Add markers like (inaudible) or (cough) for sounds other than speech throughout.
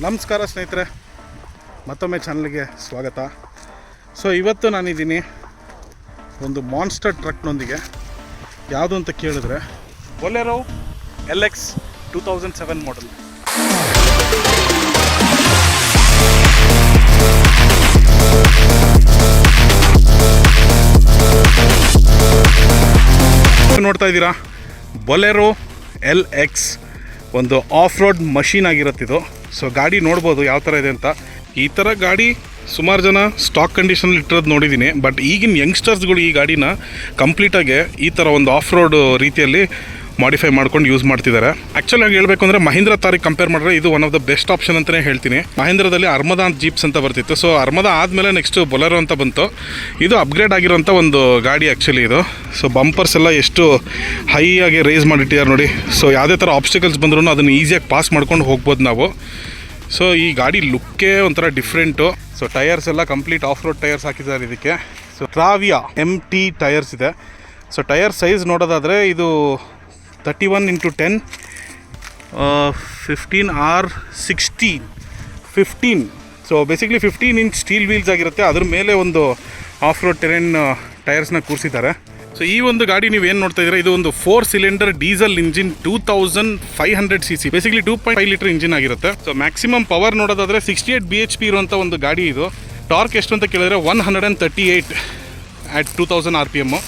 ನಮಸ್ಕಾರ ಸ್ನೇಹಿತರೆ, ಮತ್ತೊಮ್ಮೆ ಚಾನಲ್ಗೆ ಸ್ವಾಗತ. ಸೊ ಇವತ್ತು ನಾನಿದ್ದೀನಿ ಒಂದು ಮಾನ್ಸ್ಟರ್ ಟ್ರಕ್ನೊಂದಿಗೆ ಯಾವುದು ಅಂತ ಕೇಳಿದ್ರೆ Bolero L X two thousand seven model ನೋಡ್ತಾ ಇದ್ದೀರಾ? ಬೊಲೆರೋ ಎಲ್ ಎಕ್ಸ್ ಒಂದು ಆಫ್ ರೋಡ್ ಮಷೀನ್ ಆಗಿರುತ್ತಿದು ಸೊ ಗಾಡಿ ನೋಡ್ಬೋದು ಯಾವ ಥರ ಇದೆ ಅಂತ. ಈ ಥರ ಗಾಡಿ ಸುಮಾರು ಜನ ಸ್ಟಾಕ್ ಕಂಡೀಷನಲ್ಲಿ ಇಟ್ಟಿರೋದು ನೋಡಿದ್ದೀನಿ ಬಟ್ ಈಗಿನ ಯಂಗ್ಸ್ಟರ್ಸ್ಗಳು ಈ ಗಾಡಿನ ಕಂಪ್ಲೀಟಾಗಿ ಈ ಥರ ಒಂದು ಆಫ್ ರೋಡ್ ರೀತಿಯಲ್ಲಿ ಮಾಡಿಫೈ ಮಾಡ್ಕೊಂಡು ಯೂಸ್ ಮಾಡ್ತಿದ್ದಾರೆ ಆ್ಯಕ್ಚುಲಿ ಆಗಿ ಹೇಳಬೇಕು ಅಂದರೆ ಮಹೀಂದ್ರ ತಾರಿಗೆ ಕಂಪೇರ್ ಮಾಡಿದ್ರೆ ಇದು one of the best option ಅಂತಲೇ ಹೇಳ್ತೀನಿ. ಮಹೀಂದ್ರದಲ್ಲಿ ಅರ್ಮದಾ ಜೀಪ್ಸ್ ಅಂತ ಬರ್ತಿತ್ತು. ಸೊ ಅರ್ಮದ ಆದಮೇಲೆ ನೆಕ್ಸ್ಟ್ ಬೊಲೆರೋ ಅಂತ ಬಂತು. ಇದು ಅಪ್ಗ್ರೇಡ್ ಆಗಿರೋಂಥ ಒಂದು ಗಾಡಿ ಆ್ಯಕ್ಚುಲಿ ಇದು. ಸೊ ಬಂಪರ್ಸ್ ಎಲ್ಲ ಎಷ್ಟು ಹೈ ಆಗಿ ರೇಸ್ ಮಾಡಿಟ್ಟಿದ್ದಾರೆ ನೋಡಿ. ಸೊ ಯಾವುದೇ ಥರ ಆಬ್ಸ್ಟಿಕಲ್ಸ್ ಬಂದ್ರೂ ಅದನ್ನು ಈಸಿಯಾಗಿ ಪಾಸ್ ಮಾಡ್ಕೊಂಡು ಹೋಗ್ಬೋದು ನಾವು. ಸೊ ಈ ಗಾಡಿ ಲುಕ್ಕೇ ಒಂಥರ ಡಿಫ್ರೆಂಟು ಸೊ ಟೈರ್ಸ್ ಎಲ್ಲ ಕಂಪ್ಲೀಟ್ ಆಫ್ ರೋಡ್ ಟೈರ್ಸ್ ಹಾಕಿದ್ದಾರೆ ಇದಕ್ಕೆ. ಸೊ ಟ್ರಾವಿಯಾ ಎಂ ಟಿ ಟೈರ್ಸ್ ಇದೆ. ಸೊ ಟೈರ್ ಸೈಜ್ ನೋಡೋದಾದರೆ ಇದು thirty one into ten fifteen R sixteen fifteen so basically fifteen inch steel wheels ಆಗಿರುತ್ತೆ. ಅದ್ರ ಮೇಲೆ ಒಂದು ಆಫ್ ರೋಡ್ ಟೆರೆನ್ ಟೈರ್ಸ್ನ ಕೂರಿಸಿದ್ದಾರೆ. ಸೊ ಈ ಒಂದು ಗಾಡಿ ನೀವು ಏನು ನೋಡ್ತಾ ಇದ್ದೀರಾ? ಇದು ಒಂದು four cylinder diesel engine two thousand five hundred C C basically two point five litre engine ಆಗಿರುತ್ತೆ. ಸೊ ಮ್ಯಾಕ್ಸಿಮಮ್ ಪವರ್ ನೋಡೋದಾದರೆ sixty eight B H P ಇರುವಂಥ ಒಂದು ಗಾಡಿ ಇದು. ಟಾರ್ಕ್ ಎಷ್ಟು ಅಂತ ಕೇಳಿದ್ರೆ one hundred and thirty eight at two thousand R P M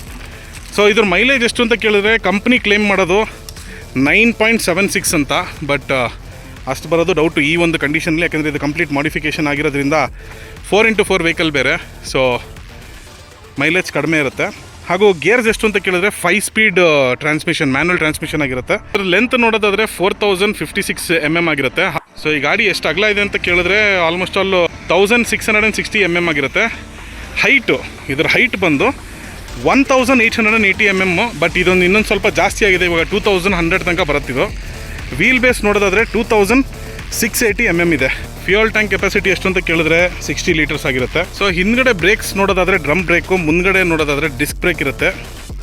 so ಇದ್ರ ಮೈಲೇಜ್ ಎಷ್ಟು ಅಂತ ಕೇಳಿದ್ರೆ ಕಂಪ್ನಿ ಕ್ಲೇಮ್ ಮಾಡೋದು ನೈನ್ ಪಾಯಿಂಟ್ ಸೆವೆನ್ ಸಿಕ್ಸ್ ಅಂತ. ಬಟ್ ಅಷ್ಟು ಬರೋದು ಡೌಟು ಈ ಒಂದು ಕಂಡೀಷನಲ್ಲಿ ಯಾಕೆಂದರೆ ಇದು ಕಂಪ್ಲೀಟ್ ಮಾಡಿಫಿಕೇಷನ್ ಆಗಿರೋದ್ರಿಂದ ಫೋರ್ ಇಂಟು ಫೋರ್ ವೆಹಿಕಲ್ ಬೇರೆ. ಸೊ ಮೈಲೇಜ್ ಕಡಿಮೆ ಇರುತ್ತೆ. ಹಾಗೂ ಗೇರ್ಸ್ ಎಷ್ಟು ಅಂತ ಕೇಳಿದ್ರೆ five speed transmission manual transmission ಆಗಿರುತ್ತೆ. ಅದ್ರ ಲೆಂತ್ ನೋಡೋದಾದರೆ four thousand fifty six M M ಆಗಿರುತ್ತೆ. ಸೊ ಈ ಗಾಡಿ ಎಷ್ಟು ಅಗಲ ಇದೆ ಅಂತ ಕೇಳಿದ್ರೆ almost all thousand six hundred and sixty M M ಆಗಿರುತ್ತೆ. ಹೈಟು ಇದರ ಹೈಟ್ ಬಂದು one thousand eight hundred and eighty M M but ಇದೊಂದು ಇನ್ನೊಂದು ಸ್ವಲ್ಪ ಜಾಸ್ತಿ ಆಗಿದೆ. ಇವಾಗ ಟೂ ತೌಸಂಡ್ ಹಂಡ್ರೆಡ್ ತನಕ ಬರುತ್ತಿದ್ದು ವೀಲ್ ಬೇಸ್ ನೋಡೋದಾದರೆ two thousand six eighty M M ಇದೆ. ಫ್ಯೂಯಲ್ ಟ್ಯಾಂಕ್ ಕೆಪಾಸಿಟಿ ಎಷ್ಟು ಅಂತ ಕೇಳಿದ್ರೆ ಸಿಕ್ಸ್ಟಿ ಲೀಟರ್ಸ್ ಆಗಿರುತ್ತೆ. ಸೊ ಹಿಂದ್ಗಡೆ ಬ್ರೇಕ್ಸ್ ನೋಡೋದಾದರೆ ಡ್ರಮ್ ಬ್ರೇಕು ಮುಂದ್ಗಡೆ ನೋಡೋದಾದರೆ ಡಿಸ್ಕ್ ಬ್ರೇಕ್ ಇರುತ್ತೆ.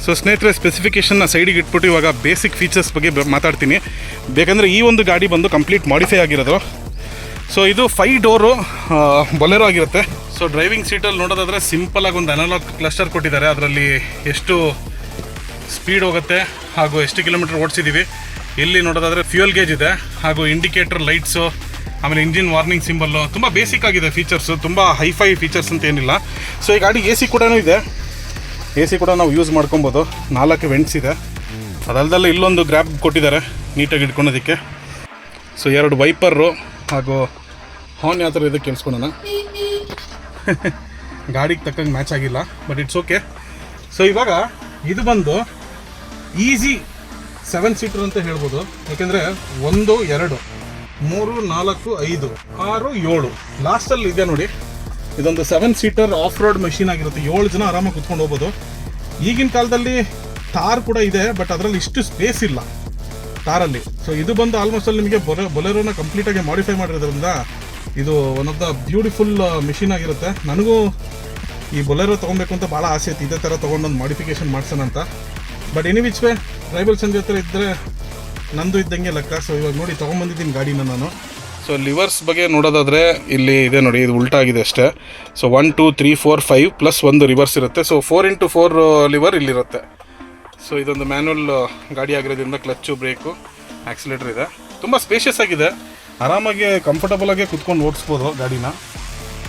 ಸೊ ಸ್ನೇಹಿತರೆ ಸ್ಪೆಸಿಫಿಕೇಷನ್ನ ಸೈಡಿಗೆ ಇಟ್ಬಿಟ್ಟು ಇವಾಗ ಬೇಸಿಕ್ ಫೀಚರ್ಸ್ ಬಗ್ಗೆ ಮಾತಾಡ್ತೀನಿ. ಬೇಕಂದರೆ ಈ ಒಂದು ಗಾಡಿ ಬಂದು ಕಂಪ್ಲೀಟ್ ಮಾಡಿಫೈ ಆಗಿರೋದು. ಸೊ ಇದು ಫೈ ಡೋರು ಬೊಲೆರೋ ಆಗಿರುತ್ತೆ. ಸೊ ಡ್ರೈವಿಂಗ್ ಸೀಟಲ್ಲಿ ನೋಡೋದಾದ್ರೆ ಸಿಂಪಲ್ ಆಗಿ ಒಂದು ಅನಲಾಗ್ ಕ್ಲಸ್ಟರ್ ಕೊಟ್ಟಿದ್ದಾರೆ. ಅದರಲ್ಲಿ ಎಷ್ಟು ಸ್ಪೀಡ್ ಹೋಗುತ್ತೆ ಹಾಗೂ ಎಷ್ಟು ಕಿಲೋಮೀಟರ್ ಓಡಿಸಿದ್ದೀವಿ ಇಲ್ಲಿ ನೋಡೋದಾದರೆ ಫ್ಯೂಯಲ್ ಗೇಜ್ ಇದೆ ಹಾಗೂ ಇಂಡಿಕೇಟರ್ ಲೈಟ್ಸು ಆಮೇಲೆ ಇಂಜಿನ್ ವಾರ್ನಿಂಗ್ ಸಿಂಬಲ್ಲು ತುಂಬ ಬೇಸಿಕ್ ಆಗಿದೆ ಫೀಚರ್ಸು ತುಂಬ ಹೈಫೈ ಫೀಚರ್ಸ್ ಅಂತ ಏನಿಲ್ಲ. ಸೊ ಈ ಗಾಡಿ ಎ ಸಿ ಕೂಡ ಇದೆ. ಎ ಸಿ ಕೂಡ ನಾವು ಯೂಸ್ ಮಾಡ್ಕೊಬೋದು. ನಾಲ್ಕು ವೆಂಟ್ಸ್ ಇದೆ. ಅದಲ್ದಲ್ಲೇ ಇಲ್ಲೊಂದು ಗ್ರ್ಯಾಬ್ ಕೊಟ್ಟಿದ್ದಾರೆ ನೀಟಾಗಿ ಇಟ್ಕೊಳೋದಕ್ಕೆ. ಸೊ ಎರಡು ವೈಪರು ಹಾಗೂ ಹಾರ್ನ್ ಯಾವ ಥರ ಇದಕ್ಕೆ ಕೇಳಿಸ್ಕೊಳೋಣ (laughs) ಗಾಡಿಗೆ ತಕ್ಕಂಗೆ ಮ್ಯಾಚ್ ಆಗಿಲ್ಲ ಬಟ್ ಇಟ್ಸ್ ಓಕೆ ಸೊ ಇವಾಗ ಇದು ಬಂದು ಈಸಿ ಸೆವೆನ್ ಸೀಟರ್ ಅಂತ ಹೇಳ್ಬೋದು. ಯಾಕೆಂದರೆ ಒಂದು, ಎರಡು, ಮೂರು, ನಾಲ್ಕು, ಐದು, ಆರು, ಏಳು. ಲಾಸ್ಟಲ್ಲಿ ಇದೆ ನೋಡಿ. ಇದೊಂದು seven seater off road machine ಆಗಿರುತ್ತೆ. ಏಳು ಜನ ಆರಾಮಾಗಿ ಕುತ್ಕೊಂಡು ಹೋಗ್ಬೋದು. ಈಗಿನ ಕಾಲದಲ್ಲಿ ಟಾರ್ ಕೂಡ ಇದೆ ಬಟ್ ಅದರಲ್ಲಿ ಇಷ್ಟು ಸ್ಪೇಸ್ ಇಲ್ಲ. ಟಾರಲ್ಲಿ ಸೊ ಇದು ಬಂದು ಆಲ್ಮೋಸ್ಟ್ ಅಲ್ಲಿ ನಿಮಗೆ ಬೊಲೆ ಬೊಲೆರೋನ ಕಂಪ್ಲೀಟಾಗಿ ಮಾಡಿಫೈ ಮಾಡಿರೋದ್ರಿಂದ ಇದು one of the beautiful machine ಆಗಿರುತ್ತೆ. ನನಗೂ ಈ ಬೊಲೆರೋ ತೊಗೊಬೇಕು ಅಂತ ಭಾಳ ಆಸೆ ಇತ್ತು. ಇದೇ ಥರ ತೊಗೊಂಡೊಂದು ಮಾಡಿಫಿಕೇಶನ್ ಮಾಡ್ಸೋಣ ಅಂತ. ಬಟ್ ಎನಿ ವಿಚ್ ವೇ ಟ್ರೈಬಲ್ ಸಂಜೆ ಹತ್ರ ಇದ್ದರೆ ನಂದು ಇದ್ದಂಗೆ ಲೆಕ್ಕ. ಸೊ ಇವಾಗ ನೋಡಿ ತೊಗೊಂಬಂದಿದ್ದೀನಿ ಗಾಡಿನ ನಾನು. ಸೊ ಲಿವರ್ಸ್ ಬಗ್ಗೆ ನೋಡೋದಾದರೆ ಇಲ್ಲಿ ಇದೆ ನೋಡಿ, ಇದು ಉಲ್ಟಾ ಆಗಿದೆ ಅಷ್ಟೇ. So one two three four five plus ಒಂದು ರಿವರ್ಸ್ ಇರುತ್ತೆ. So four into four lever ಇಲ್ಲಿರುತ್ತೆ. So ಇದೊಂದು ಮ್ಯಾನ್ಯಲ್ ಗಾಡಿ ಆಗಿರೋದ್ರಿಂದ ಕ್ಲಚ್ಚು ಬ್ರೇಕು ಆ್ಯಕ್ಸಿಲೇಟ್ರ್ ಇದೆ. ತುಂಬ ಸ್ಪೇಷಿಯಸ್ ಆಗಿದೆ. ಆರಾಮಾಗಿ ಕಂಫರ್ಟಬಲ್ ಆಗಿ ಕುತ್ಕೊಂಡು ಓಡಿಸ್ಬೋದು ಗಾಡಿನ.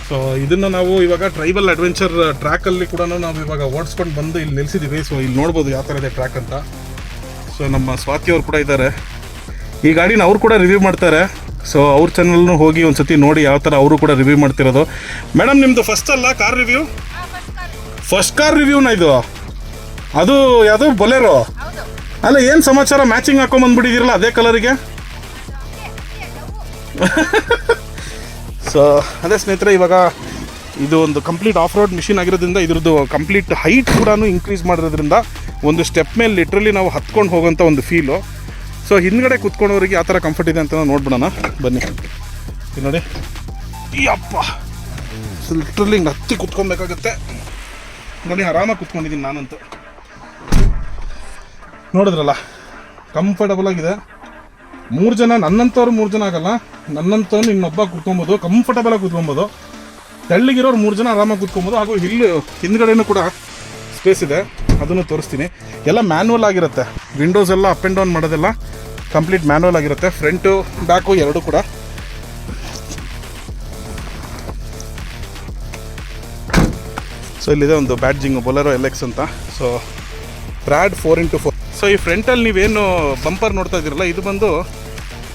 ಸೊ ಇದನ್ನು ನಾವು ಇವಾಗ ಟ್ರೈಬಲ್ ಅಡ್ವೆಂಚರ್ ಟ್ರ್ಯಾಕಲ್ಲಿ ಕೂಡ ನಾವು ಇವಾಗ ಓಡಿಸ್ಕೊಂಡು ಬಂದು ಇಲ್ಲಿ ನಿಲ್ಸಿದ್ದೀವಿ ಸೊ ಇಲ್ಲಿ ನೋಡ್ಬೋದು ಯಾವ ಥರ ಇದೆ ಟ್ರ್ಯಾಕ್ ಅಂತ. ಸೊ ನಮ್ಮ ಸ್ವಾತಿ ಅವ್ರು ಕೂಡ ಇದ್ದಾರೆ. ಈ ಗಾಡಿನ ಅವರು ಕೂಡ ರಿವ್ಯೂ ಮಾಡ್ತಾರೆ. ಸೊ ಅವ್ರ ಚಾನಲ್ನು ಹೋಗಿ ಒಂದು ಸತಿ ನೋಡಿ ಯಾವ ಥರ ಅವರು ಕೂಡ ರಿವ್ಯೂ ಮಾಡ್ತಿರೋದು. ಮೇಡಮ್ ನಿಮ್ಮದು ಫಸ್ಟ್ ಅಲ್ಲ ಕಾರ್ ರಿವ್ಯೂ ಫಸ್ಟ್ ಕಾರ್ ರಿವ್ಯೂನ ಇದು? ಅದು ಯಾವುದು ಬೊಲೆರೋ ಅಲ್ಲ ಏನು ಸಮಾಚಾರ? ಮ್ಯಾಚಿಂಗ್ ಹಾಕೊಂಬಂದ್ಬಿಟ್ಟಿದ್ದೀರಲ್ಲ ಅದೇ ಕಲರಿಗೆ (laughs) ಸೊ ಅದೇ ಸ್ನೇಹಿತರೆ, ಇವಾಗ ಇದು ಒಂದು ಕಂಪ್ಲೀಟ್ ಆಫ್ ರೋಡ್ ಮಿಷಿನ್ ಆಗಿರೋದ್ರಿಂದ ಇದ್ರದ್ದು ಕಂಪ್ಲೀಟ್ ಹೈಟ್ ಕೂಡ ಇನ್ಕ್ರೀಸ್ ಮಾಡಿರೋದ್ರಿಂದ ಒಂದು ಸ್ಟೆಪ್ ಮೇಲೆ ಲಿಟ್ರಲಿ ನಾವು ಹತ್ಕೊಂಡು ಹೋಗೋಂಥ ಒಂದು ಫೀಲು ಸೊ ಹಿಂದ್ಗಡೆ ಕುತ್ಕೊಂಡವ್ರಿಗೆ ಆ ಥರ ಕಂಫರ್ಟ್ ಇದೆ ಅಂತ ನೋಡ್ಬಿಡೋಣ. ಬನ್ನಿ. ನೋಡಿ. ಈ ಸೊ ಲಿಟ್ರಲಿ ಹಿಂಗೆ ಹತ್ತಿ ಕುತ್ಕೊಬೇಕಾಗತ್ತೆ. ನೋಡಿ ಆರಾಮಾಗಿ ಕುತ್ಕೊಂಡಿದ್ದೀನಿ ನಾನಂತೂ. ನೋಡಿದ್ರಲ್ಲ ಕಂಫರ್ಟಬಲ್ ಆಗಿದೆ. ಮೂರು ಜನ ನನ್ನಂಥವ್ರು ಮೂರು ಜನ ಆಗಲ್ಲ. ನನ್ನಂತ ಇನ್ನೊಬ್ಬ ಕುತ್ಕೊಬೋದು ಕಂಫರ್ಟಬಲ್ ಆಗಿ ಕುತ್ಕೊಬೋದು. ತೆಳ್ಳಗಿರೋರು ಮೂರು ಜನ ಆರಾಮಾಗಿ ಕುತ್ಕೊಬೋದು, ಹಾಗೂ ಇಲ್ಲಿ ಹಿಂದ್ಗಡೆನೂ ಕೂಡ ಸ್ಪೇಸ್ ಇದೆ. ಅದನ್ನು ತೋರಿಸ್ತೀನಿ. ಎಲ್ಲ ಮ್ಯಾನ್ಯಲ್ ಆಗಿರುತ್ತೆ. ವಿಂಡೋಸ್ ಎಲ್ಲ ಅಪ್ ಆ್ಯಂಡ್ ಡೌನ್ ಮಾಡೋದೆಲ್ಲ ಕಂಪ್ಲೀಟ್ ಮ್ಯಾನ್ಯಲ್ ಆಗಿರುತ್ತೆ. ಫ್ರಂಟು ಬ್ಯಾಕು ಎರಡು ಕೂಡ. ಸೊ ಇಲ್ಲಿದೆ ಒಂದು ಬ್ಯಾಡ್ಜಿಂಗ್ ಬೊಲೆರೋ ಎಲ್ ಎಕ್ಸ್ ಅಂತ. ಸೊ ಪ್ರಾಡ್ ಫೋರ್ ಇಂಟು ಫೋರ್ ಸೊ ಈ ಫ್ರಂಟಲ್ಲಿ ನೀವೇನು ಬಂಪರ್ ನೋಡ್ತಾ ಇದ್ದೀರಲ್ಲ, ಇದು ಬಂದು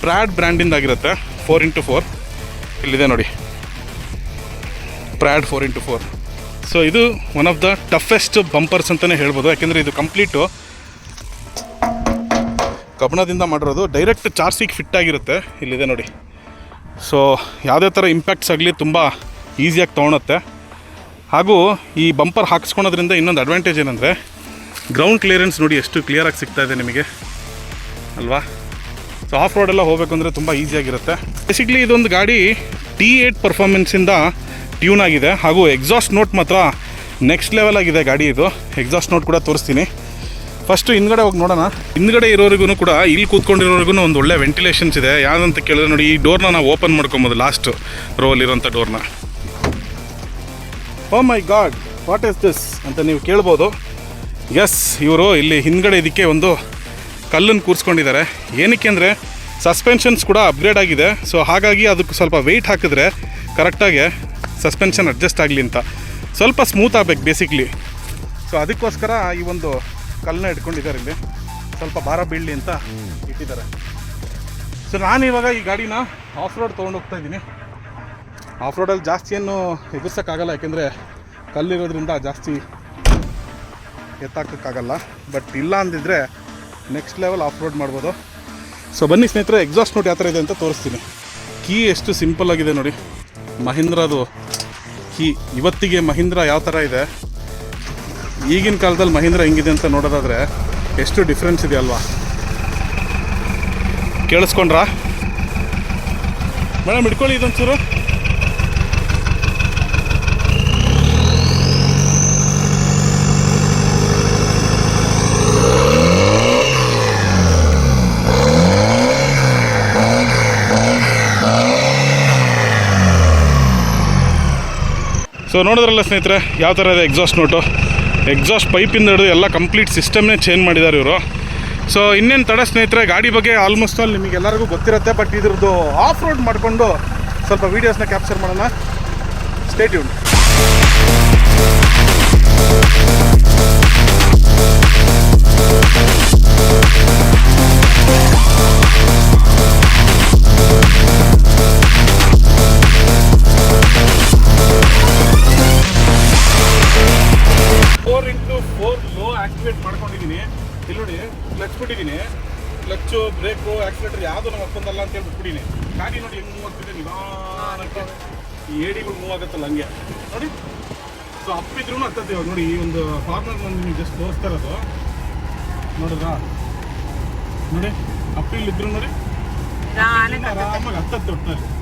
ಪ್ರಾಡ್ ಬ್ರ್ಯಾಂಡಿಂದಾಗಿರುತ್ತೆ ಫೋರ್ ಇಂಟು ಫೋರ್ ಇಲ್ಲಿದೆ ನೋಡಿ. ಪ್ರಾಡ್ ಫೋರ್ ಇಂಟು ಫೋರ್ ಸೊ ಇದು one of the toughest bumpers ಅಂತಲೇ ಹೇಳ್ಬೋದು. ಯಾಕೆಂದರೆ ಇದು ಕಂಪ್ಲೀಟು ಕಬ್ಬಣದಿಂದ ಮಾಡಿರೋದು ಡೈರೆಕ್ಟ್ ಚಾರ್ಸಿಗೆ ಫಿಟ್ ಆಗಿರುತ್ತೆ. ಇಲ್ಲಿದೆ ನೋಡಿ. ಸೊ ಯಾವುದೇ ಥರ ಇಂಪ್ಯಾಕ್ಟ್ಸ್ ಆಗಲಿ ತುಂಬ ಈಸಿಯಾಗಿ ತೊಗೊಳುತ್ತೆ. ಹಾಗೂ ಈ ಬಂಪರ್ ಹಾಕ್ಸ್ಕೊಳೋದ್ರಿಂದ ಇನ್ನೊಂದು ಅಡ್ವಾಂಟೇಜ್ ಏನಂದರೆ ಗ್ರೌಂಡ್ ಕ್ಲಿಯರೆನ್ಸ್ ನೋಡಿ ಎಷ್ಟು ಕ್ಲಿಯರಾಗಿ ಸಿಗ್ತಾ ಇದೆ ನಿಮಗೆ. ಅಲ್ವಾ? ಸೊ ಆಫ್ ರೋಡ್ ಎಲ್ಲ ಹೋಗಬೇಕು ಅಂದರೆ ತುಂಬ ಈಸಿಯಾಗಿರುತ್ತೆ ಬೇಸಿಕ್ಲಿ ಇದೊಂದು ಗಾಡಿ ಟಿ ಏಟ್ ಪರ್ಫಾರ್ಮೆನ್ಸಿಂದ ಟ್ಯೂನ್ ಆಗಿದೆ. ಹಾಗೂ ಎಕ್ಸಾಸ್ಟ್ ನೋಟ್ ಮಾತ್ರ ನೆಕ್ಸ್ಟ್ ಲೆವೆಲ್ ಆಗಿದೆ ಗಾಡಿ ಇದು. ಎಕ್ಸಾಸ್ಟ್ ನೋಟ್ ಕೂಡ ತೋರಿಸ್ತೀನಿ. ಫಸ್ಟು ಹಿಂದ್ಗಡೆ ಹೋಗಿ ನೋಡೋಣ. ಹಿಂದ್ಗಡೆ ಇರೋರಿಗೂ ಕೂಡ, ಇಲ್ಲಿ ಕೂತ್ಕೊಂಡಿರೋರಿಗೂ ಒಂದು ಒಳ್ಳೆ ವೆಂಟಿಲೇಷನ್ಸ್ ಇದೆ. ಯಾವುದಂತ ಕೇಳಿದ್ರೆ ನೋಡಿ, ಈ ಡೋರ್ನ ನಾವು ಓಪನ್ ಮಾಡ್ಕೊಬೋದು ಲಾಸ್ಟ್ ರೋಲಿರೋಂಥ ಡೋರ್ನ ಓ my god what is this ಅಂತ ನೀವು ಕೇಳ್ಬೋದು. ಎಸ್ ಇವರು ಇಲ್ಲಿ ಹಿಂದ್ಗಡೆ ಇದಕ್ಕೆ ಒಂದು ಕಲ್ಲನ್ನು ಕೂರಿಸ್ಕೊಂಡಿದ್ದಾರೆ. ಏನಕ್ಕೆ ಅಂದರೆ ಸಸ್ಪೆನ್ಷನ್ಸ್ ಕೂಡ ಅಪ್ಗ್ರೇಡ್ ಆಗಿದೆ. ಸೊ ಹಾಗಾಗಿ ಅದಕ್ಕೆ ಸ್ವಲ್ಪ ವೆಯ್ಟ್ ಹಾಕಿದ್ರೆ ಕರೆಕ್ಟಾಗಿ ಸಸ್ಪೆನ್ಷನ್ ಅಡ್ಜಸ್ಟ್ ಆಗಲಿ ಅಂತ. ಸ್ವಲ್ಪ ಸ್ಮೂತ್ ಆಗಬೇಕು ಬೇಸಿಕ್ಲಿ ಸೊ ಅದಕ್ಕೋಸ್ಕರ ಈ ಒಂದು ಕಲ್ಲನ್ನ ಇಟ್ಕೊಂಡಿದ್ದಾರೆ ಇಲ್ಲಿ. ಸ್ವಲ್ಪ ಭಾರ ಬೀಳಲಿ ಅಂತ ಇಟ್ಟಿದ್ದಾರೆ. ಸೊ ನಾನು ಇವಾಗ ಈ ಗಾಡಿನ ಆಫ್ ರೋಡ್ ತೊಗೊಂಡು ಹೋಗ್ತಾ ಇದ್ದೀನಿ. ಆಫ್ ರೋಡಲ್ಲಿ ಜಾಸ್ತಿ ಏನು ಎದುರ್ಸೋಕ್ಕಾಗಲ್ಲ, ಯಾಕೆಂದರೆ ಕಲ್ಲಿರೋದ್ರಿಂದ ಜಾಸ್ತಿ ಎತ್ತಾಕೋಕ್ಕಾಗಲ್ಲ. ಬಟ್ ಇಲ್ಲ ಅಂದಿದ್ರೆ ನೆಕ್ಸ್ಟ್ ಲೆವೆಲ್ ಆಫ್ ರೋಡ್ ಮಾಡ್ಬೋದು. ಸೊ ಬನ್ನಿ ಸ್ನೇಹಿತರೆ ಎಕ್ಸಾಸ್ಟ್ ನೋಟ್ ಯಾವ ಥರ ಇದೆ ಅಂತ ತೋರಿಸ್ತೀನಿ. ಕೀ ಎಷ್ಟು ಸಿಂಪಲ್ ಆಗಿದೆ ನೋಡಿ. ಮಹೀಂದ್ರದು ಕೀ ಇವತ್ತಿಗೆ ಮಹೀಂದ್ರ ಯಾವ ಥರ ಇದೆ? ಈಗಿನ ಕಾಲದಲ್ಲಿ ಮಹೀಂದ್ರ ಹೆಂಗಿದೆ ಅಂತ ನೋಡೋದಾದರೆ ಎಷ್ಟು ಡಿಫ್ರೆನ್ಸ್ ಇದೆ ಅಲ್ವಾ? ಕೇಳಿಸ್ಕೊಂಡ್ರಾ? ಮೇಡಮ್ ಇಟ್ಕೊಳ್ಳಿ ಇದೊಂಚೂರು ಸೊ ನೋಡಿದ್ರಲ್ಲ ಸ್ನೇಹಿತರೆ, ಯಾವ ಥರ ಇದೆ ಎಕ್ಸಾಸ್ಟ್ ನೋಟು ಎಕ್ಸಾಸ್ಟ್ ಪೈಪಿಂದ ಹಿಡಿದು ಎಲ್ಲ ಕಂಪ್ಲೀಟ್ ಸಿಸ್ಟಮ್ನೇ ಚೇಂಜ್ ಮಾಡಿದ್ದಾರೆ ಇವರು. ಸೊ ಇನ್ನೇನು ತಡ ಸ್ನೇಹಿತರೆ, ಗಾಡಿ ಬಗ್ಗೆ ಆಲ್ಮೋಸ್ಟ್ ಆಲ್ ನಿಮಗೆಲ್ಲರಿಗೂ ಗೊತ್ತಿರುತ್ತೆ ಬಟ್ ಇದ್ರದ್ದು ಆಫ್ ರೋಡ್ ಮಾಡಿಕೊಂಡು ಸ್ವಲ್ಪ ವೀಡಿಯೋಸ್ನ ಕ್ಯಾಪ್ಚರ್ ಮಾಡೋಣ. ಸ್ಟೇಟ್ಯೂನ್ ಫೋರ್ ಆಗುತ್ತಲ್ಲ ಹಂಗೆ. ನೋಡಿ. ಸೊ ಅಪ್ಪಿದ್ರು ಆಗ್ತದೆ ಇವಾಗ. ನೋಡಿ ಈ ಒಂದು ಫಾರ್ಮರ್ ನಾನು ನಿಮಗೆ ಜಸ್ಟ್ ತೋರಿಸ್ತಾ ಇರೋದು. ನೋಡಿದ್ರಾ? ನೋಡಿ ಅಪ್ಪಿಲ್ಲಿದ್ರು ನೋಡಿ. ಆರಾಮಾಗಿ ಹತ್ತತ್ತೆ ಒಟ್ಟಿನಲ್ಲಿ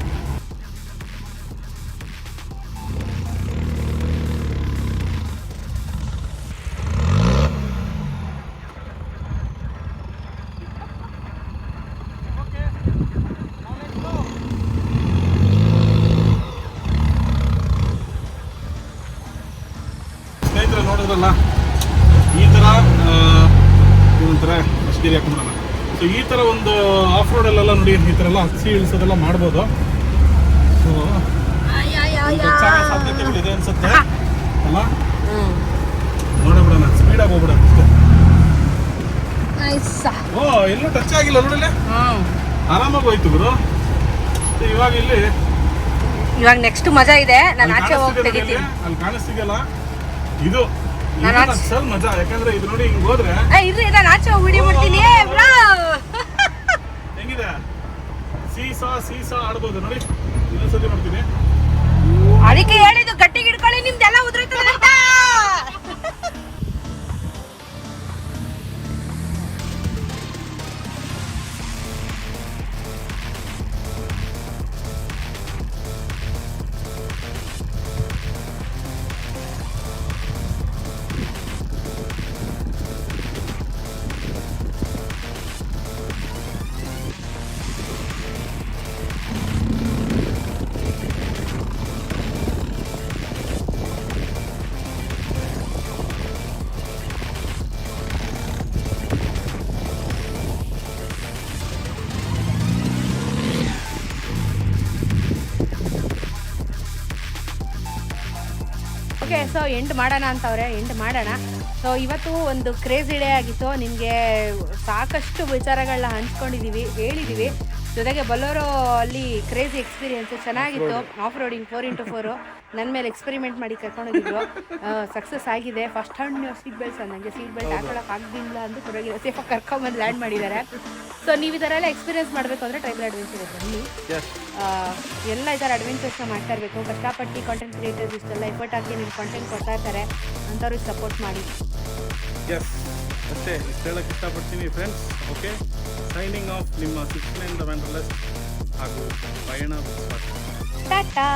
ನೋಡಿದ್ರಲ್ಲ ಈ ಥರ ಒಂಥರ ಅಷ್ಟೇರಿ ಹಾಕೊಂಡ್ರಲ್ಲ ಸೊ ಈ ಥರ ಒಂದು ಆಫ್ ರೋಡಲ್ಲೆಲ್ಲ ನೋಡಿ ಈ ಥರ ಎಲ್ಲ ಹಸಿ ಇಳಿಸೋದೆಲ್ಲ ಮಾಡ್ಬೋದು. ಸೊ ಸಾಧ್ಯತೆಗಳಿದೆ ಅನ್ಸುತ್ತೆ. ಅಲ್ಲ? ನೋಡಬಿಡೋಣ ಸ್ಪೀಡಾಗಿ ಹೋಗ್ಬಿಡೋಣ ಅಷ್ಟೇ. ಓ ಎಲ್ಲೂ ಟಚ್ ಆಗಿಲ್ಲ ನೋಡಿಲ್ಲ? ಆರಾಮಾಗಿ ಹೋಯ್ತು ಗುರು. ಇವಾಗ ಇಲ್ಲಿ ಇವಾಗ ನೆಕ್ಸ್ಟ್ ಮಜಾ ಇದೆ. ನಾನು ಆಚೆ ಹೋಗಿ ತೆಗಿತೀನಿ? ಅಲ್ಲಿ ಕಾಣಿಸ್ತಿದೆಯಲ್ಲ? ಇದು. ನಾನು ಆಚೆ- ಮಜಾ ಯಾಕಂದ್ರೆ ಇದು ನೋಡಿ ಹಿಂಗ್ ಹೋದ್ರೆ ಇರ್ರಿ ನಾನು ಆಚೆ ಹೋಗಿ ಮಾಡ್ತೀನಿ. ಬ್ರೋ! ಹೆಂಗಿದೆ? ಸೀಸಾ ಸೀಸಾ ಆಡ್ಬೋದು. ನೋಡಿ ಇನ್ನೊಂದ್ಸತಿ ಮಾಡ್ತೀನಿ. ಅದಕ್ಕೆ ಹೇಳಿದ್ದು ಗಟ್ಟಿಗೆ ಹಿಡ್ಕೊಳ್ಳಿ ನಿಮ್ದೆಲ್ಲ ಉದ್ರಿತ ಅಂತ ಸೊ ಎಂಡ್ ಮಾಡೋಣ ಅಂತವ್ರೆ ಎಂಡ್ ಮಾಡೋಣ. ಸೊ ಇವತ್ತು ಒಂದು ಕ್ರೇಜಿ ಡೇ ಆಗಿತ್ತು. ನಿಮಗೆ ಸಾಕಷ್ಟು ವಿಚಾರಗಳನ್ನ ಹಂಚ್ಕೊಂಡಿದ್ದೀವಿ ಹೇಳಿದ್ದೀವಿ ಜೊತೆಗೆ ಬಲ್ಲೋರೋ ಅಲ್ಲಿ ಕ್ರೇಜಿ ಎಕ್ಸ್ಪೀರಿಯನ್ಸ್ ಚೆನ್ನಾಗಿತ್ತು. Off roading four into four ನನ್ನ ಮೇಲೆ ಎಕ್ಸ್ಪೆರಿಮೆಂಟ್ ಮಾಡಿ ಕರ್ಕೊಂಡೋಗಿದ್ರು ಸಕ್ಸಸ್ ಆಗಿದೆ. ಫಸ್ಟ್ ಹ್ಯಾಂಡ್ ಸೀಟ್ ಬೆಲ್ಟ್ಸ್ ನನಗೆ ಸೀಟ್ ಬೆಲ್ಟ್ ಹಾಕೊಳಕ್ಕೆ ಆಗಲಿಲ್ಲ ಅಂತ ಪರವಾಗಿಲ್ಲ ಸೇಫಾಗಿ ಕರ್ಕೊಂಬಂದು ಲ್ಯಾಂಡ್ ಮಾಡಿದ್ದಾರೆ. ಸೊ ನೀವು ಈ ಥರ ಎಲ್ಲ ಎಕ್ಸ್ಪೀರಿಯನ್ಸ್ ಮಾಡಬೇಕು ಅಂದರೆ ಟ್ರೈಬಲ್ ಅಡ್ವೆಂಚರ್ ಬನ್ನಿ. ಎಲ್ಲ ಈ ಥರ ಅಡ್ವೆಂಚರ್ಸ್ನ ಮಾಡ್ತಾ ಇರಬೇಕು. ಕಷ್ಟಪಟ್ಟು ಕಾಂಟೆಂಟ್ ಕ್ರಿಯೇಟರ್ಸ್ ಇಷ್ಟೆಲ್ಲ ಎಫರ್ಟ್ ಹಾಕಿ ನಿಮ್ಗೆ ಕಾಂಟೆಂಟ್ ಕೊಡ್ತಾ ಇರ್ತಾರೆ. ಅಂಥವ್ರಿಗೆ ಸಪೋರ್ಟ್ ಮಾಡಿ. ಅಷ್ಟೇ. ಇಷ್ಟೆಲ್ಲ ಇಷ್ಟಪಡ್ತೀನಿ ಫ್ರೆಂಡ್ಸ್ ಓಕೆ ಸೈನಿಂಗ್ ಆಫ್ ನಿಮ್ಮ ಸಿಕ್ಸ್ ನೈನ್ ಲೆವೆನ್ ಹಾಗೂ ಪಯಣ. ಟಾಟಾ.